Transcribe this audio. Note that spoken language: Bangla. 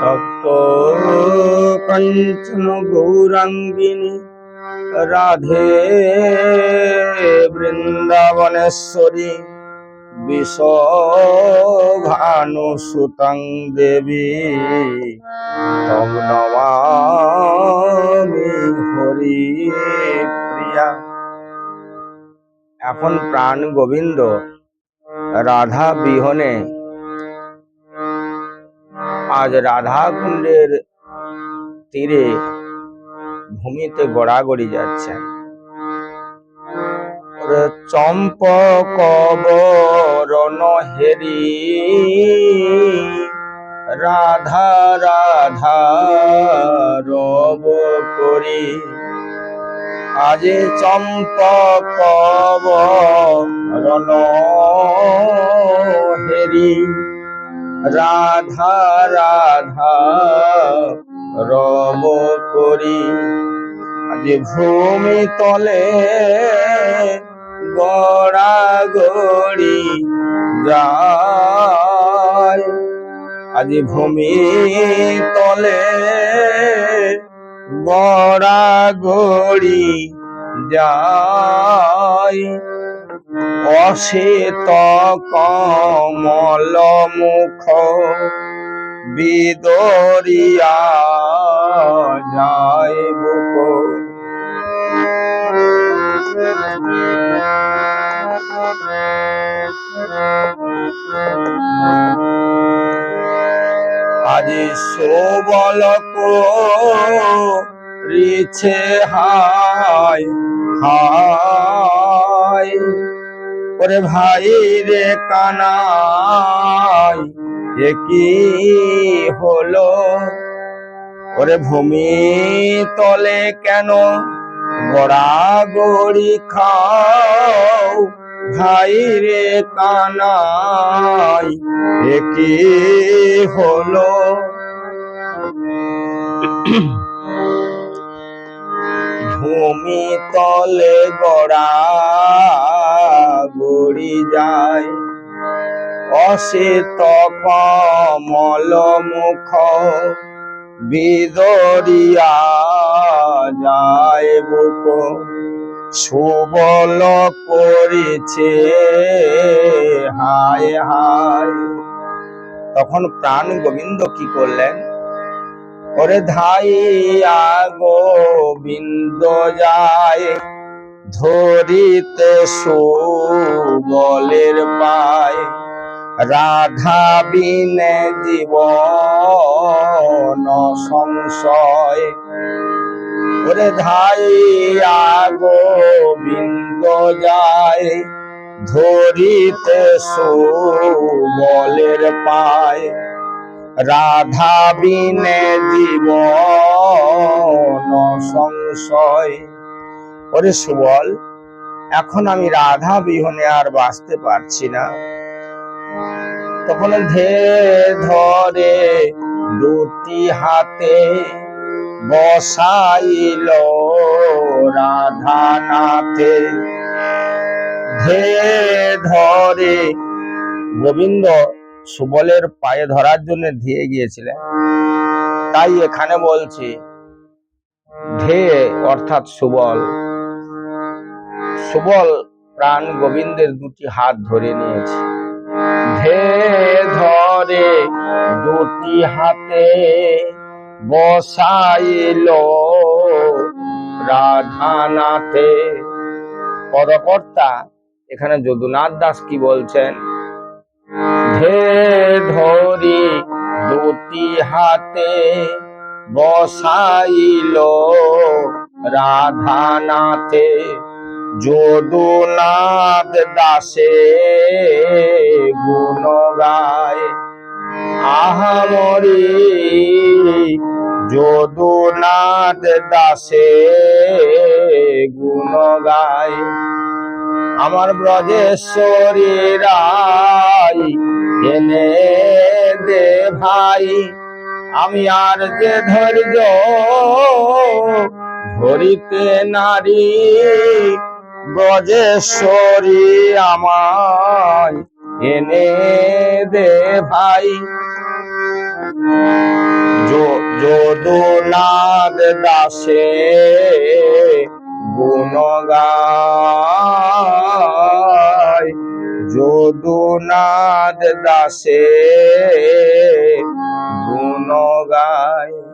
তপ্ত কঞ্চন গৌরাঙ্গিনী রাধে বৃন্দাবনেশ্বরী বিশ্বভানু সুতং দেবী তম নমামি হরি প্রিয়া এখন প্রাণ গোবিন্দ রাধা বিহনে আজ রাধা কুণ্ডের তীরে ভূমিতে গড়াগড়ি যাচ্ছেন চম্পক বরণ হেরি, রাধা রাধা রব করি। আজ চম্পক বরণ হেরি। রাধা রাধা, রব করি। আজ ভূমি তলে গড়া গড়ি যায়। আজ ভূমি তলে গড়া গড়ি যায়। অশ্বেত কমল মুখ বিদরিয়া যায় বুক। আজি সোবল রিছে হাই হাই ওরে ভাই রে কানাই, এ কি হলো? ওরে ভূমি তলে কেন গড়া গড়ি খাও? ভাই রে কানাই, এ কি হলো? ভূমি তলে গড়া গড়ি যায় অশ্বেত কমল মুখ বিদরিয়া যায় বুক। সুবল করেছে হায় হায়। তখন প্রাণ গোবিন্দ কি করলেন? ওরে ধাইয়া গোবিন্দ যায়। ধরিতে সুবলের পায় রাধা বিনে জীবন সংশয়। ওরে ধাইয়া গোবিন্দ যায়, ধরিতে সুবলের পায়। রাধা বিনে জীবন সংশয়। ওরে সুবল, এখন আমি রাধা বিহনে আর বাঁচতে পারছি না। তখন ধে ধরে দুটি হাতে বসাইল রাধা নাথে ধে ধরে গোবিন্দ সুবলের পায়ে ধরার জন্য ধেয়ে গিয়েছিলেন। তাই এখানে বলছি, ধে অর্থাৎ সুবল সুবল প্রাণ গোবিন্দের দুটি হাত ধরে নিয়েছে। ধে ধরে দুটি হাতে বসাইল রাধানাথে। পদকর্তা, এখানে যদুনাথ দাস কি বলছেন? ধে ধরি দুটি হাতে বসাইল রাধানাথে। যদুনাথ দাসে গুণ গায়। আহামরি যদুনাথ দাসে গুণ গায়। আমার ব্রজেশ্বরী রাই এনে দে ভাই, আমি আর যে ধৈর্য ধরিতে নারী ব্রজেশ্বরী আমায় এনে দে ভাই। যো- যদুনাথ দাসে গুণ গায় যদুনাথ দাসে গুণ গায়